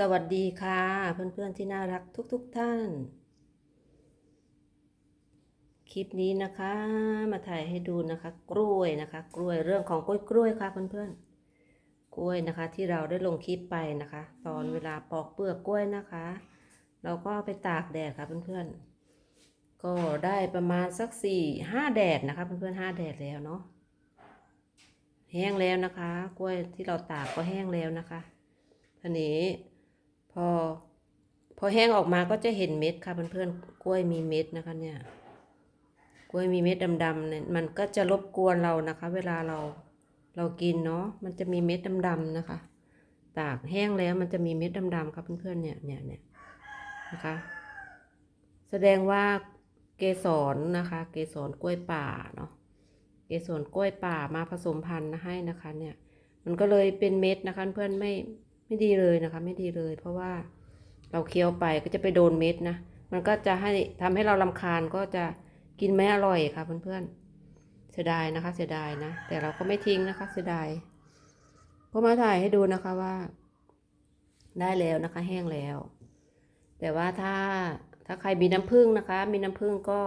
สวัสดีค่ะ เพื่อนๆที่น่ารักทุกๆทท่าน คลิปนี้นะคะมาถ่ายให้ดูนะคะ กล้วยนะคะ กล้วยเรื่องของกล้วยกล้วยค่ะเพื่อนๆกล้วยนะคะ ที่เราได้ลงคลิปไปนะคะ ตอนเวลาปอกเปลือกกล้วยนะคะ เราก็ไปตากแดดค่ะเพื่อนๆ ก็ได้ประมาณสักสี่ห้าแดดนะคะเพื่อนๆห้าแดดแล้วเนาะแห้งแล้วนะคะ กล้วยที่เราตากก็แห้งแล้วนะคะทีนี้ พอ พอแห้งออกมาก็จะเห็นเม็ดค่ะเพื่อนๆกล้วยมีเม็ดนะคะเนี่ย กล้วยมีเม็ดดำๆเนี่ยมันก็จะรบกวนเรานะคะ เวลาเราเรากินเนาะมันจะมีเม็ดดำๆนะคะตากแห้งแล้วมันจะมีเม็ดดำๆครับเพื่อนๆเนี่ยเนี่ยเนี่ยนะคะ แสดงว่าเกสรนะคะ เกสรกล้วยป่าเนาะเกสรกล้วยป่ามาผสมพันธุ์ให้นะคะ เนี่ย มันก็เลยเป็นเม็ดนะคะ เพื่อนไม่ ไม่ดีเลยนะคะ ไม่ดีเลย เพราะว่าเราเคี้ยวไปก็จะไปโดนเม็ดนะ มันก็จะให้ทำให้เราลำคาญก็จะกินไม่อร่อยค่ะเพื่อนๆ เสียดายนะคะ เสียดายนะ แต่เราก็ไม่ทิ้งนะคะ เสียดายก็มาถ่ายให้ดูนะคะว่า ได้แล้วนะคะ แห้งแล้ว แต่ว่าถ้าถ้าใครมีน้ำผึ้งนะคะ มีน้ำผึ้งก็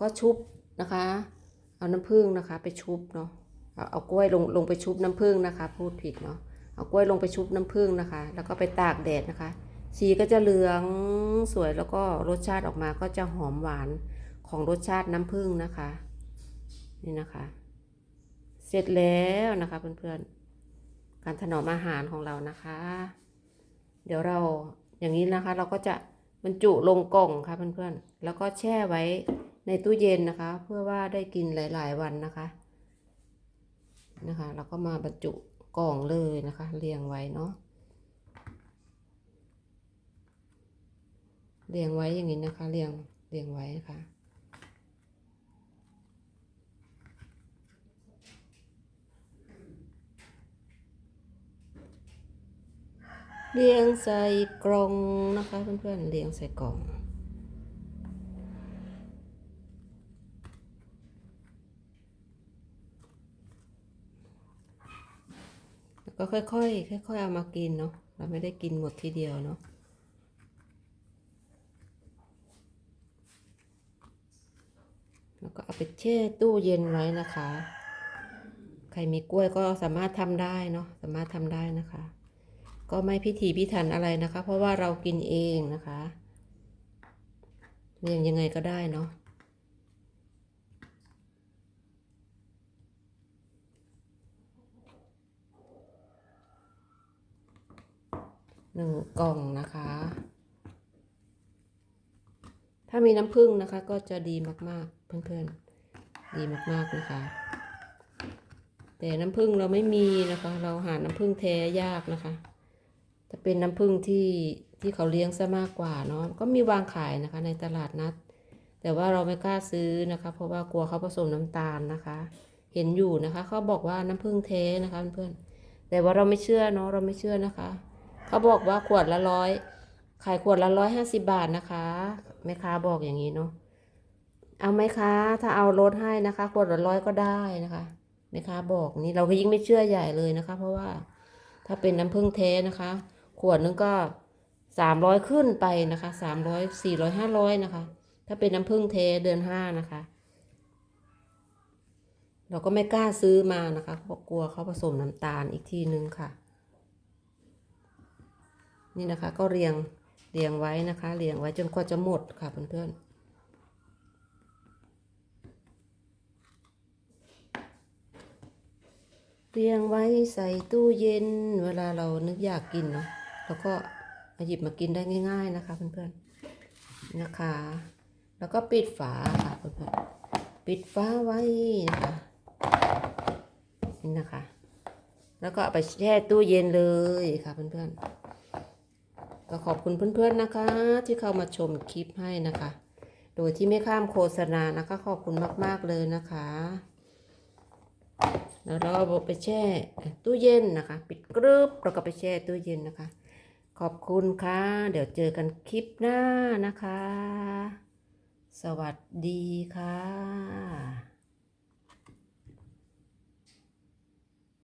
ก็ชุบนะคะ เอาน้ำผึ้งนะคะ ไปชุบเนาะเอาเอากล้วยลงลงไปชุบน้ำผึ้งนะคะ พูดผิดเนาะ เอากล้วยลงไปชุบน้ำผึ้งนะคะ แล้วก็ไปตากแดดนะคะ สีก็จะเหลืองสวยแล้วก็รสชาติออกมาก็จะหอมหวานของรสชาติน้ำผึ้งนะคะ นี่นะคะ เสร็จแล้วนะคะเพื่อนๆ การถนอมอาหารของเรานะคะ เดี๋ยวเราอย่างนี้นะคะ เราก็จะบรรจุลงกล่องค่ะเพื่อนๆ แล้วก็แช่ไว้ในตู้เย็นนะคะ เพื่อว่าได้กินหลาย ๆ วันนะคะ นะคะเราก็มาบรรจุ กล่องเลยนะคะ เรียงไว้เนาะเรียงไว้อย่างนี้นะคะ เรียงเรียงไว้นะคะเรียงใส่กล่องนะคะเพื่อนๆเรียงใส่กล่อง ก็ค่อยๆค่อยๆเอามากินเนาะเราไม่ได้กินหมดทีเดียวเนาะแล้วก็เอาไปแช่ตู้เย็นไว้นะคะ ใครมีกล้วยก็สามารถทำได้เนาะสามารถทำได้นะคะ ก็ไม่พิถีพิถันอะไรนะคะ เพราะว่าเรากินเองนะคะเรียงยังไงก็ได้เนาะ หนึ่งกล่องนะคะ ถ้ามีน้ำผึ้งนะคะ ก็จะดีมากๆ เพื่อนๆ ดีมากๆนะคะ แต่น้ำผึ้งเราไม่มีนะคะ เราหาน้ำผึ้งแท้ยากนะคะจะเป็นน้ำผึ้งที่ที่เขาเลี้ยงซะมากกว่าเนาะก็มีวางขายนะคะในตลาดนัด แต่ว่าเราไม่กล้าซื้อนะคะ เพราะว่ากลัวเขาผสมน้ำตาลนะคะ เห็นอยู่นะคะ เขาบอกว่าน้ำผึ้งแท้นะคะเพื่อนๆแต่ว่าเราไม่เชื่อเนาะเราไม่เชื่อนะคะ เขาบอกว่าขวดละร้อยขายขวดละร้อยห้าสิบบาทนะคะแม่ค้าบอกอย่างนี้เนาะเอาไหมคะ ถ้าเอาลดให้นะคะ ขวดละร้อยก็ได้นะคะแม่ค้าบอกนี่เราก็ยิ่งไม่เชื่อใหญ่เลยนะคะ เพราะว่าถ้าเป็นน้ำผึ้งแท้นะคะ ขวดนึงก็สามร้อยขึ้นไปนะคะสามร้อยสี่ร้อยห้าร้อยนะคะ ถ้าเป็นน้ำผึ้งเทเดือนห้านะคะ เราก็ไม่กล้าซื้อมานะคะเพราะกลัวเขาผสมน้ำตาลอีกทีนึงค่ะ นี่นะคะ ก็เรียงเรียงไว้นะคะ เรียงไว้จนกว่าจะหมดค่ะเพื่อนๆเรียงไว้ใส่ตู้เย็น เวลาเรานึกอยากกินเนาะแล้วก็เอาหยิบมากินได้ง่าย ๆนะคะ เพื่อนๆนะคะ แล้วก็ปิดฝาค่ะเพื่อนๆปิดฝาไว้นะคะนี่นะคะ แล้วก็เอาไปแช่ตู้เย็นเลยค่ะเพื่อนๆ ก็ขอบคุณเพื่อนๆนะคะ ที่เข้ามาชมคลิปให้นะคะ โดยที่ไม่ข้ามโฆษณานะคะ ขอบคุณมากๆเลยนะคะ แล้วเราเอาไปแช่ตู้เย็นนะคะ ปิดกรึบเราก็ไปแช่ตู้เย็นนะคะ ขอบคุณค่ะ เดี๋ยวเจอกันคลิปหน้านะคะ สวัสดีค่ะ